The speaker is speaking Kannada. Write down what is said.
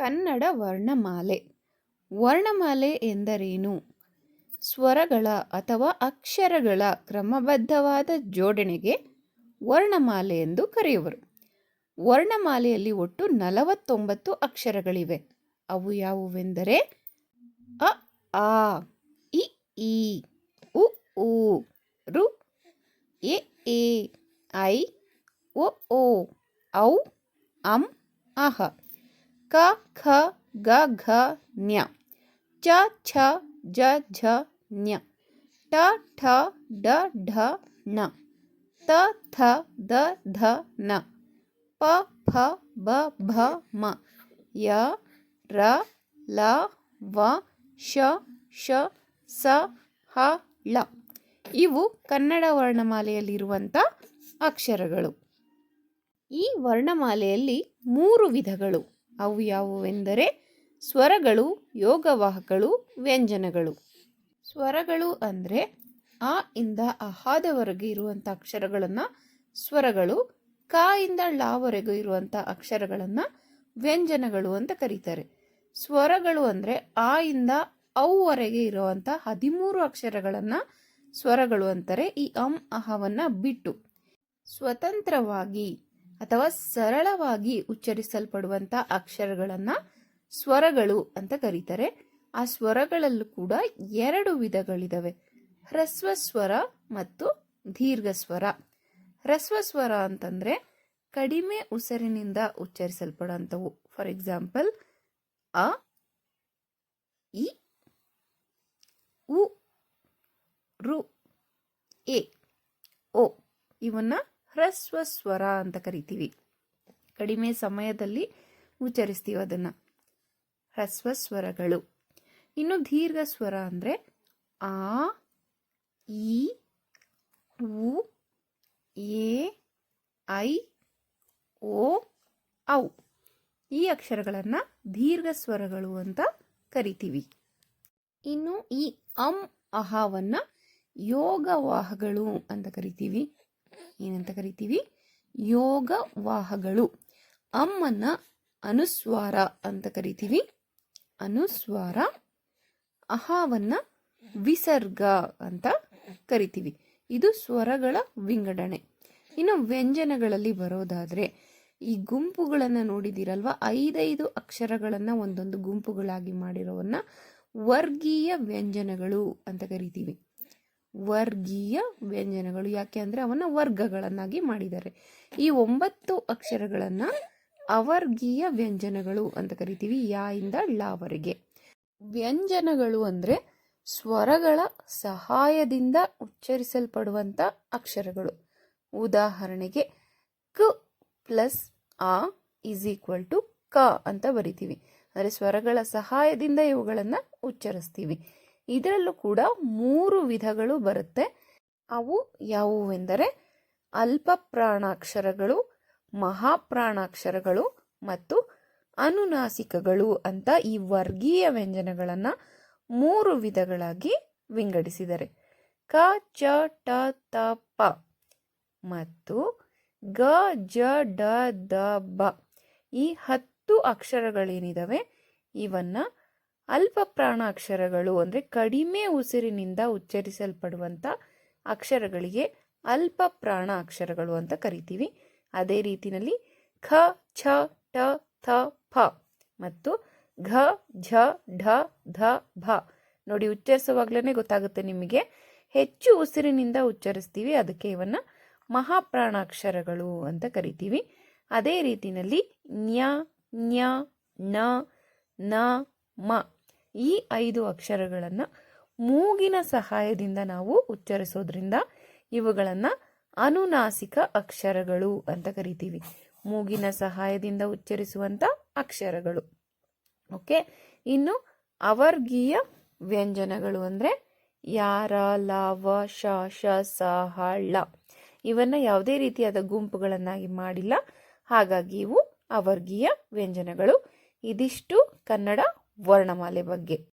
ಕನ್ನಡ ವರ್ಣಮಾಲೆ. ವರ್ಣಮಾಲೆ ಎಂದರೇನು? ಸ್ವರಗಳ ಅಥವಾ ಅಕ್ಷರಗಳ ಕ್ರಮಬದ್ಧವಾದ ಜೋಡಣೆಗೆ ವರ್ಣಮಾಲೆ ಎಂದು ಕರೆಯುವರು. ವರ್ಣಮಾಲೆಯಲ್ಲಿ ಒಟ್ಟು ನಲವತ್ತೊಂಬತ್ತು ಅಕ್ಷರಗಳಿವೆ. ಅವು ಯಾವುವೆಂದರೆ ಅ, ಆ, ಇ, ಈ, ಉ ಊ ರು, ಎ ಎ, ಐ, ಒ, ಓ, ಔ, ಅಂ, ಅಹ. ಕ ಖ ಗ, ಘ, ನ್ಯ. ಚ, ಛ, ಜ, ಝ, ನ್ಯ. ಟ ಠ ಡ ಢ, ಣ. ತ, ಥ, ದ, ಧ, ನ. ಪ ಫ ಬ ಭ ಮ. ಯ, ರ, ಲ, ವ, ಶ ಶ, ಸ, ಹ, ಳ. ಇವು ಕನ್ನಡ ವರ್ಣಮಾಲೆಯಲ್ಲಿರುವಂಥ ಅಕ್ಷರಗಳು. ಈ ವರ್ಣಮಾಲೆಯಲ್ಲಿ ಮೂರು ವಿಧಗಳು. ಅವು ಯಾವುವೆಂದರೆ ಸ್ವರಗಳು ಯೋಗವಾಹಗಳು ವ್ಯಂಜನಗಳು. ಸ್ವರಗಳು ಅಂದರೆ ಆ ಇಂದ ಅಹಾದವರೆಗೆ ಇರುವಂಥ ಅಕ್ಷರಗಳನ್ನು ಸ್ವರಗಳು, ಕ ಇಂದ ಳವರೆಗೂ ಇರುವಂಥ ಅಕ್ಷರಗಳನ್ನು ವ್ಯಂಜನಗಳು ಅಂತ ಕರೀತಾರೆ. ಸ್ವರಗಳು ಅಂದರೆ ಆ ಇಂದ ಅವರೆಗೆ ಇರುವಂಥ ಹದಿಮೂರು ಅಕ್ಷರಗಳನ್ನು ಸ್ವರಗಳು ಅಂತಾರೆ. ಈ ಅಂ, ಅಹವನ್ನು ಬಿಟ್ಟು. ಸ್ವತಂತ್ರವಾಗಿ ಅಥವಾ ಸರಳವಾಗಿ ಉಚ್ಚರಿಸಲ್ಪಡುವಂಥ ಅಕ್ಷರಗಳನ್ನು ಸ್ವರಗಳು ಅಂತ ಕರೀತಾರೆ. ಆ ಸ್ವರಗಳಲ್ಲೂ ಕೂಡ ಎರಡು ವಿಧಗಳಿದಾವೆ. ಹ್ರಸ್ವ ಸ್ವರ ಮತ್ತು ದೀರ್ಘ ಸ್ವರ ಹ್ರಸ್ವ ಸ್ವರ ಅಂತಂದ್ರೆ ಕಡಿಮೆ ಉಸಿರಿನಿಂದ ಉಚ್ಚರಿಸಲ್ಪಡುವಂಥವು. ಫಾರ್ ಎಕ್ಸಾಂಪಲ್ ಅ, ಇ, ಉ, ರು, ಎ, ಓ. ಇವನ್ನ ಹ್ರಸ್ವ ಸ್ವರ ಅಂತ ಕರಿತೀವಿ. ಕಡಿಮೆ ಸಮಯದಲ್ಲಿ ಉಚ್ಚರಿಸ್ತೀವಿ ಅದನ್ನ. ಹ್ರಸ್ವ ಸ್ವರಗಳು ಇನ್ನು ದೀರ್ಘ ಸ್ವರ ಅಂದರೆ ಆ ಇ ಉ, ಎ, ಐ, ಓ, ಔ. ಈ ಅಕ್ಷರಗಳನ್ನು ದೀರ್ಘ ಸ್ವರಗಳು ಅಂತ ಕರಿತೀವಿ. ಇನ್ನು ಈ ಅಂ, ಅಹವನ್ನ ಯೋಗವಾಹಗಳು ಅಂತ ಕರಿತೀವಿ. ಏನಂತ ಕರಿತೀವಿ? ಯೋಗವಾಹಗಳು. ಅಮ್ಮನ ಅನುಸ್ವಾರ ಅಂತ ಕರಿತೀವಿ. ಅನುಸ್ವಾರ, ಅಹಾವನ್ನ ವಿಸರ್ಗ ಅಂತ ಕರಿತೀವಿ. ಇದು ಸ್ವರಗಳ ವಿಂಗಡಣೆ. ಇನ್ನು ವ್ಯಂಜನಗಳಲ್ಲಿ ಬರೋದಾದ್ರೆ, ಈ ಗುಂಪುಗಳನ್ನು ನೋಡಿದಿರಲ್ವಾ ಐದೈದು ಅಕ್ಷರಗಳನ್ನು ಒಂದೊಂದು ಗುಂಪುಗಳಾಗಿ ಮಾಡಿರೋವನ್ನ ವರ್ಗೀಯ ವ್ಯಂಜನಗಳು ಅಂತ ಕರಿತೀವಿ. ವರ್ಗೀಯ ವ್ಯಂಜನಗಳು. ಯಾಕೆ ಅಂದರೆ ಅವನ್ನ ವರ್ಗಗಳನ್ನಾಗಿ ಮಾಡಿದ್ದಾರೆ. ಈ ಒಂಬತ್ತು ಅಕ್ಷರಗಳನ್ನು ಅವರ್ಗೀಯ ವ್ಯಂಜನಗಳು ಅಂತ ಕರಿತೀವಿ, ಯಾ ಇಂದ ವ್ಯಂಜನಗಳು ಅಂದರೆ ಸ್ವರಗಳ ಸಹಾಯದಿಂದ ಉಚ್ಚರಿಸಲ್ಪಡುವಂಥ ಅಕ್ಷರಗಳು. ಉದಾಹರಣೆಗೆ ಕ ಪ್ಲಸ್ ಆ ಇಸ್ ಈಕ್ವಲ್ ಟು ಕ ಅಂತ ಬರಿತೀವಿ. ಅಂದರೆ ಸ್ವರಗಳ ಸಹಾಯದಿಂದ ಇವುಗಳನ್ನು ಉಚ್ಚರಿಸ್ತೀವಿ. ಇದರಲ್ಲೂ ಕೂಡ ಮೂರು ವಿಧಗಳು ಬರುತ್ತೆ. ಅವು ಯಾವುವೆಂದರೆ ಅಲ್ಪ ಪ್ರಾಣಾಕ್ಷರಗಳು ಮಹಾಪ್ರಾಣಾಕ್ಷರಗಳು ಮತ್ತು ಅನುನಾಸಿಕಗಳು ಅಂತ ಈ ವರ್ಗೀಯ ವ್ಯಂಜನಗಳನ್ನು ಮೂರು ವಿಧಗಳಾಗಿ ವಿಂಗಡಿಸಿದರೆ. ಕ, ಚ, ಟ, ತ, ಪ ಮತ್ತು ಗ, ಜ, ಡ, ದ, ಬ ಈ ಹತ್ತು ಅಕ್ಷರಗಳೇನಿದಾವೆ, ಇವನ್ನ ಅಲ್ಪ ಪ್ರಾಣಾಕ್ಷರಗಳು ಅಂದರೆ ಕಡಿಮೆ ಉಸಿರಿನಿಂದ ಉಚ್ಚರಿಸಲ್ಪಡುವಂಥ ಅಕ್ಷರಗಳಿಗೆ ಅಲ್ಪ ಪ್ರಾಣ ಅಕ್ಷರಗಳು ಅಂತ ಕರಿತೀವಿ. ಅದೇ ರೀತಿಯಲ್ಲಿ ಖ, ಛ ಟ ಥ ಫ ಮತ್ತು ಘ, ಝ, ಢ, ಧ, ಭ. ನೋಡಿ ಉಚ್ಚರಿಸುವಾಗ್ಲೇ ಗೊತ್ತಾಗುತ್ತೆ ನಿಮಗೆ. ಹೆಚ್ಚು ಉಸಿರಿನಿಂದ ಉಚ್ಚರಿಸ್ತೀವಿ, ಅದಕ್ಕೆ ಇವನ್ನ ಮಹಾಪ್ರಾಣಾಕ್ಷರಗಳು ಅಂತ ಕರಿತೀವಿ. ಅದೇ ರೀತಿಯಲ್ಲಿ ನ್ಯ ನ್ಯ, ನ ನ, ಮ ಈ ಐದು ಅಕ್ಷರಗಳನ್ನು ಮೂಗಿನ ಸಹಾಯದಿಂದ ನಾವು ಉಚ್ಚರಿಸೋದ್ರಿಂದ ಇವುಗಳನ್ನು ಅನುನಾಸಿಕ ಅಕ್ಷರಗಳು ಅಂತ ಕರಿತೀವಿ. ಮೂಗಿನ ಸಹಾಯದಿಂದ ಉಚ್ಚರಿಸುವಂಥ ಅಕ್ಷರಗಳು. ಓಕೆ? ಇನ್ನು ಅವರ್ಗೀಯ ವ್ಯಂಜನಗಳು ಅಂದರೆ ಯಾರ, ಲಾವ, ಶ ಶ, ಸ, ಹ, ಳ. ಇವನ್ನ ಯಾವುದೇ ರೀತಿಯಾದ ಗುಂಪುಗಳನ್ನಾಗಿ ಮಾಡಿಲ್ಲ. ಹಾಗಾಗಿ ಇವು ಅವರ್ಗೀಯ ವ್ಯಂಜನಗಳು. ಇದಿಷ್ಟು ಕನ್ನಡ ವರ್ಣಮಾಲೆ ಬಗ್ಗೆ.